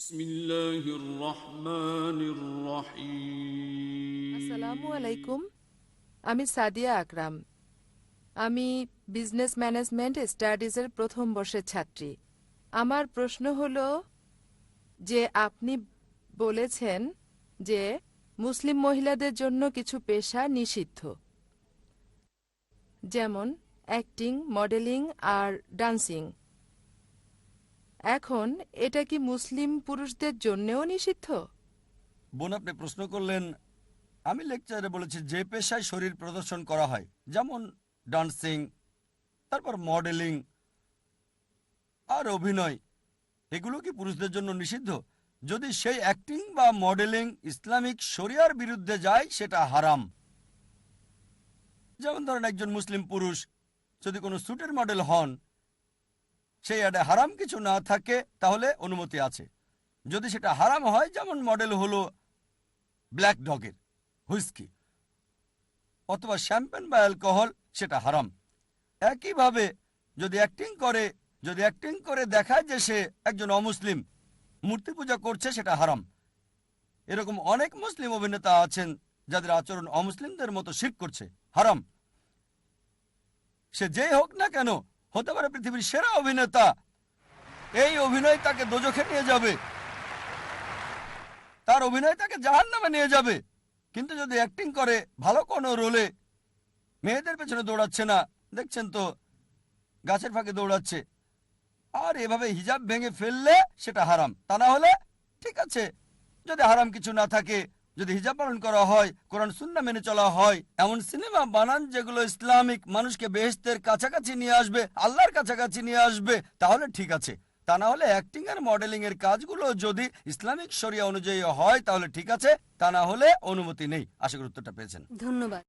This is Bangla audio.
بسم الله الرحمن الرحيم আসসালামু আলাইকুম আমি সাদিয়া আকরাম আমি বিজনেস ম্যানেজমেন্ট স্টাডিজের প্রথম বর্ষের ছাত্রী আমার প্রশ্ন হলো যে আপনি বলেছেন যে মুসলিম মহিলাদের জন্য কিছু পেশা নিষিদ্ধ যেমন অ্যাক্টিং মডেলিং আর ডান্সিং এখন এটা কি মুসলিম পুরুষদের জন্যও নিষিদ্ধ? বোন, আপনি প্রশ্ন করলেন, আমি লেকচারে বলেছি যে পেশায় শরীর প্রদর্শন করা হয়, যেমন ডান্সিং, তারপর মডেলিং, আর অভিনয়, এগুলো কি পুরুষদের জন্য নিষিদ্ধ? যদি সেই অ্যাক্টিং বা মডেলিং ইসলামিক শরিয়ার বিরুদ্ধে যায়, সেটা হারাম। যেমন ধরেন একজন মুসলিম পুরুষ যদি কোনো স্যুটের মডেল হন সেই অ্যাডে হারাম কিছু না থাকে, তাহলে অনুমতি আছে। যদি সেটা হারাম হয়, যেমন মডেল হলো ব্ল্যাক ডগের হুইস্কি, অথবা শ্যাম্পেন বা অ্যালকোহল, সেটা হারাম। একইভাবে যদি অ্যাক্টিং করে, যদি অ্যাক্টিং করে দেখায় যে সে একজন অমুসলিম, মূর্তি পূজা করছে, সেটা হারাম। এরকম অনেক মুসলিম অভিনেতা আছেন, যাদের আচরণ অমুসলিমদের মতো শির করছে, হারাম। সে যেই হোক না কেন হতে পারে পৃথিবীর সেরা অভিনেতা। এই অভিনয় তাকে দোজখে নিয়ে যাবে। তার অভিনয় তাকে জাহান নামে নিয়ে যাবে। কিন্তু যদি অ্যাক্টিং করে, ভালো কোনো রোলে মেয়েদের পেছনে দৌড়াচ্ছে না। দেখছেন তো, গাছের ফাঁকে দৌড়াচ্ছে। আর এভাবে হিজাব ভেঙে ফেললে সেটা হারাম। তা না হলে ঠিক আছে, যদি হারাম কিছু না থাকে যদি হিজাব পালন করা হয়, কোরআন সুন্না মেনে চলা হয়, এমন সিনেমা বানান যেগুলো ইসলামিক মানুষকে বেহেস্তের কাছাকাছি নিয়ে আসবে, আল্লাহর কাছাকাছি নিয়ে আসবে, তাহলে ঠিক আছে। তা না হলে অ্যাক্টিং আর মডেলিং এর কাজগুলো যদি ইসলামিক সরিয়া অনুযায়ী হয়, তাহলে ঠিক আছে, তা না হলে অনুমতি নেই। আশা করি উত্তরটা পেয়েছেন। ধন্যবাদ।